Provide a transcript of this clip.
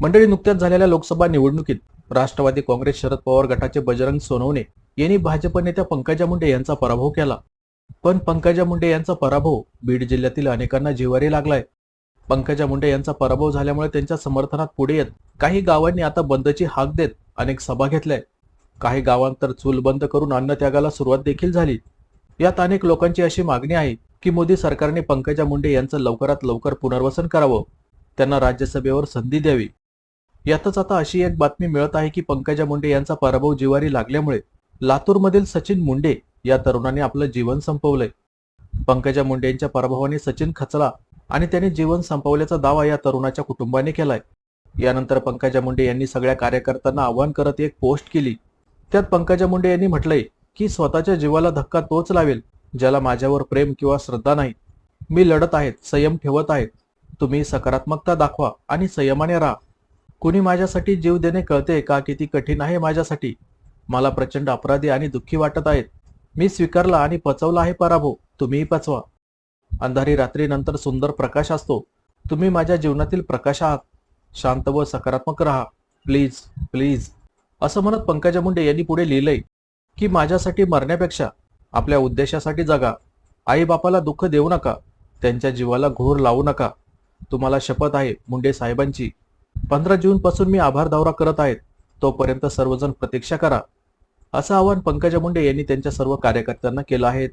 मंडळी नुकत्याच झालेल्या लोकसभा निवडणुकीत राष्ट्रवादी काँग्रेस शरद पवार गटाचे बजरंग सोनवणे यांनी भाजप नेत्या पंकजा मुंडे यांचा पराभव केला. पण पंकजा मुंडे यांचा पराभव बीड जिल्ह्यातील अनेकांना जिवारी लागलाय. पंकजा मुंडे यांचा पराभव झाल्यामुळे त्यांच्या समर्थनात पुढे येत काही गावांनी आता बंदची हाक देत अनेक सभा घेतल्या. काही गावांत तर चूल बंद करून अन्नत्यागाला सुरुवात देखील झाली. यात अनेक लोकांची अशी मागणी आहे की मोदी सरकारने पंकजा मुंडे यांचं लवकरात लवकर पुनर्वसन करावं. त्यांना राज्यसभेवर संधी द्यावी. यातच आता अशी एक बातमी मिळत आहे की पंकजा मुंडे यांचा पराभव जिवारी लागल्यामुळे लातूरमधील सचिन मुंडे या तरुणाने आपलं जीवन संपवलंय. पंकजा मुंडे यांच्या पराभवाने सचिन खचला आणि त्याने जीवन संपवल्याचा दावा या तरुणाच्या कुटुंबाने केलाय. यानंतर पंकजा मुंडे यांनी सगळ्या कार्यकर्त्यांना आव्हान करत एक पोस्ट केली. त्यात पंकजा मुंडे यांनी म्हटलंय की स्वतःच्या जीवाला धक्का तोच लावेल ज्याला माझ्यावर प्रेम किंवा श्रद्धा नाही. मी लढत आहेत संयम ठेवत आहेत. तुम्ही सकारात्मकता दाखवा आणि संयमाने राहा. कुणी माझ्यासाठी जीव देणे कळते का किती कठीण आहे माझ्यासाठी? मला प्रचंड अपराधी आणि दुःखी वाटत आहेत. मी स्वीकारला आणि पचवला आहे पराभव. तुम्हीही पचवा. अंधारी रात्रीनंतर सुंदर प्रकाश असतो. तुम्ही माझ्या जीवनातील प्रकाश आहात. शांत व सकारात्मक राहा. Please please. असं म्हणत पंकजा मुंडे यांनी पुढे लिहिलंय की माझ्यासाठी मरण्यापेक्षा आपल्या उद्देशासाठी जगा. आईबापाला दुःख देऊ नका. त्यांच्या जीवाला घोर लावू नका. तुम्हाला शपथ आहे मुंडे साहेबांची. पंधरा जून पासून मी आभार दौरा करत आहेत. तोपर्यंत सर्वजण प्रतीक्षा करा. असं आवाहन पंकजा मुंडे यांनी त्यांच्या सर्व कार्यकर्त्यांना केलं आहे.